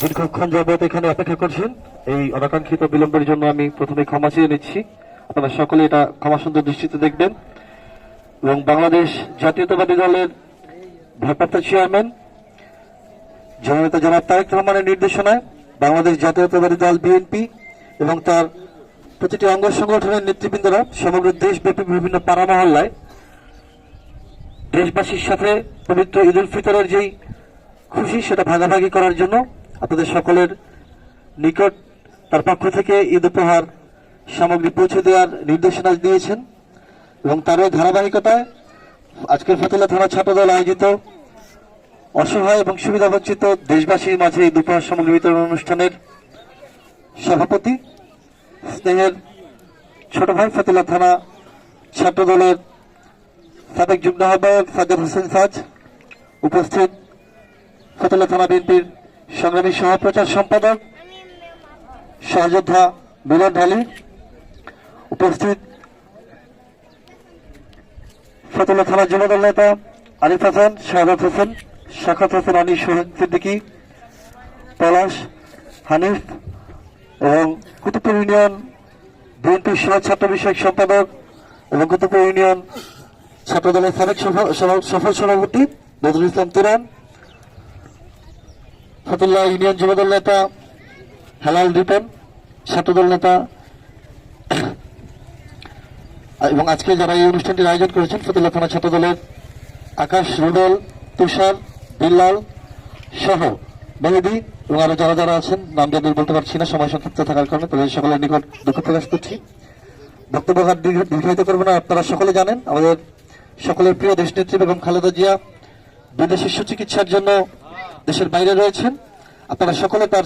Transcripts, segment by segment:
দীর্ঘক্ষণ যাবত এখানে অপেক্ষা করছেন। এই অনাকাঙ্ক্ষিত বিলম্বের জন্য আমি প্রথমে ক্ষমা চেয়ে নিচ্ছি। আপনারা সকলে এটা ক্ষমা সুন্দর দৃষ্টিতে দেখবেন। এবং বাংলাদেশ জাতীয়তাবাদী দলের ভারপ্রাপ্ত চেয়ারম্যান, জননেতা জনাব তারেক রহমানের নির্দেশনায় বাংলাদেশ জাতীয়তাবাদী দল বিএনপি এবং তার প্রতিটি অঙ্গ সংগঠনের নেতৃবৃন্দরা সমগ্র দেশব্যাপী বিভিন্ন পাড়া মহল্লায় দেশবাসীর সাথে পবিত্র ঈদ উল ফিতরের যেই খুশি, সেটা ভাগাভাগি করার জন্য আপনাদের সকলের নিকট তার পক্ষ থেকে ঈদ উপহার সামগ্রী পৌঁছে দেওয়ার নির্দেশনা দিয়েছেন এবং তারই ধারাবাহিকতায় আজকের ফতুল্লা থানা ছাত্রদল আয়োজিত অসহায় এবং সুবিধাবঞ্চিত দেশবাসীর মাঝে ঈদ উপহার সামগ্রী বিতরণ অনুষ্ঠানের সভাপতি, স্নেহের ছোট ভাই ফতুল্লা থানা ছাত্রদলের সাবেক যুগ্ম আহ্বায়ক সাজ্জাদ হোসেন সাজ উপস্থিত ফতুল্লা থানা বিএনপির সংগ্রামী সহপ্রচার সম্পাদক, সহযোদ্ধা মিলন ঢালি, উপস্থিত ফতুল্লা থানা যুবদল নেতা আরিফ হাসান, শাহাদ হোসেন, শাখাত হোসেন আলী শহীদ সিদ্দিকী, পলাশ, হানিফ এবং কুতুবপুর ইউনিয়ন বিএনপির সহ ছাত্র বিষয়ক সম্পাদক এবং কুতুবপুর ইউনিয়ন ছাত্রদলের সাবেক সফ- সফ- সফল সভাপতি নজরুল ইসলাম তুরান ফতুল্লাহ ইউনিয়ন যুবদল নেতা হেলাল রিপন ছাত্রদল নেতা এবং আজকে যারা এই অনুষ্ঠানটির আয়োজন করেছেন, ফতুল্লাহ থানা ছাত্রদলের আকাশ রুডল, তুষার, বিল্লাল সহ মেহেদি এবং আরও যারা যারা আছেন, নাম যাদের বলতে পারছি না, সময় সংক্ষিপ্ত থাকার কারণে তাদের সকলের নিকট দুঃখ প্রকাশ করছি। বক্তব্য দীর্ঘায়িত করব না, আপনারা সকলে জানেন, আমাদের সকলের প্রিয় দেশ দেশনেত্রী বেগম খালেদা জিয়া বিদেশি সুচিকিৎসার জন্য দেশের বাইরে রয়েছেন। আপনারা সকলে তার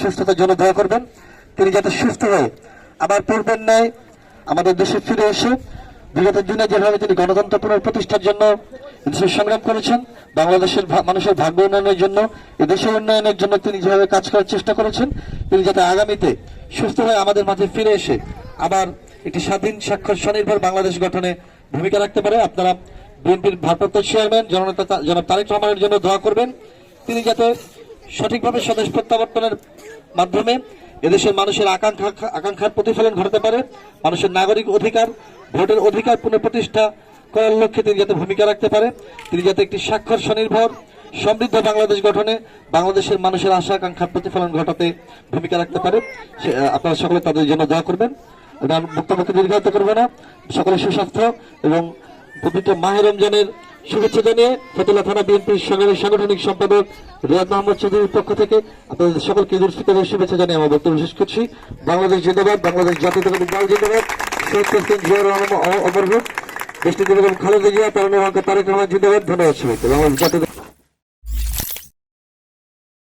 সুস্থতার জন্য দোয়া করবেন। তিনি যাতে সুস্থ হয়ে আবার পূর্বের ন্যায় আমাদের দেশে ফিরে এসে বিগত দিনে যেভাবে তিনি গণতন্ত্র পুনঃপ্রতিষ্ঠার জন্য সংগ্রাম করেছেন, বাংলাদেশের মানুষের ভাগ্য উন্নয়নের জন্য দেশের উন্নয়নের জন্য তিনি যেভাবে কাজ করার চেষ্টা করেছেন, তিনি যাতে আগামীতে সুস্থ হয়ে আমাদের মাঝে ফিরে এসে আবার একটি স্বাধীন, স্বাক্ষর, স্বনির্ভর বাংলাদেশ গঠনে ভূমিকা রাখতে পারে। আপনারা বিএনপির ভারপ্রাপ্ত চেয়ারম্যান, জননেতা জনাব তারেক রহমানের জন্য দোয়া করবেন। তিনি যাতে সঠিকভাবে স্বদেশ প্রত্যাবর্তনের মাধ্যমে এদেশের মানুষের আকাঙ্ক্ষা, আকাঙ্ক্ষার প্রতিফলন ঘটাতে পারে, মানুষের নাগরিক অধিকার, ভোটের অধিকার পুনঃপ্রতিষ্ঠা করার লক্ষ্যে তিনি যাতে ভূমিকা রাখতে পারে, তিনি যাতে একটি স্বাক্ষর স্বনির্ভর, সমৃদ্ধ বাংলাদেশ গঠনে বাংলাদেশের মানুষের আশা, আকাঙ্ক্ষার প্রতিফলন ঘটাতে ভূমিকা রাখতে পারে। আপনারা সকলে তাদের জন্য দোয়া করবেন। বক্তব্যকে দীর্ঘায়িত করব না। সকলের সুস্বাস্থ্য এবং পবিত্র মাহের রমজানের শুভেচ্ছা জানিয়ে ফতুল্লা থানা বিএনপির সংগ্রামের সাংগঠনিক সম্পাদক রিয়াদ মোহাম্মদ চৌধুরীর পক্ষ থেকে আপনাদের সকলকে ঈদ উল শুভেচ্ছা জানিয়ে আমার বক্তব্য শেষ করছি। বাংলাদেশ জিন্দাবাদ, বাংলাদেশ জাতীয়তাবাদী দল জিন্দাবাদ। শেখ প্রেসিডেন্ট জিয়াউর রহমান অমর দেশটি খালেদা জিয়া তার তারেক রহমান জিন্দাবাদ। ধন্যবাদ সবাইকে। বাংলাদেশ জাতীয়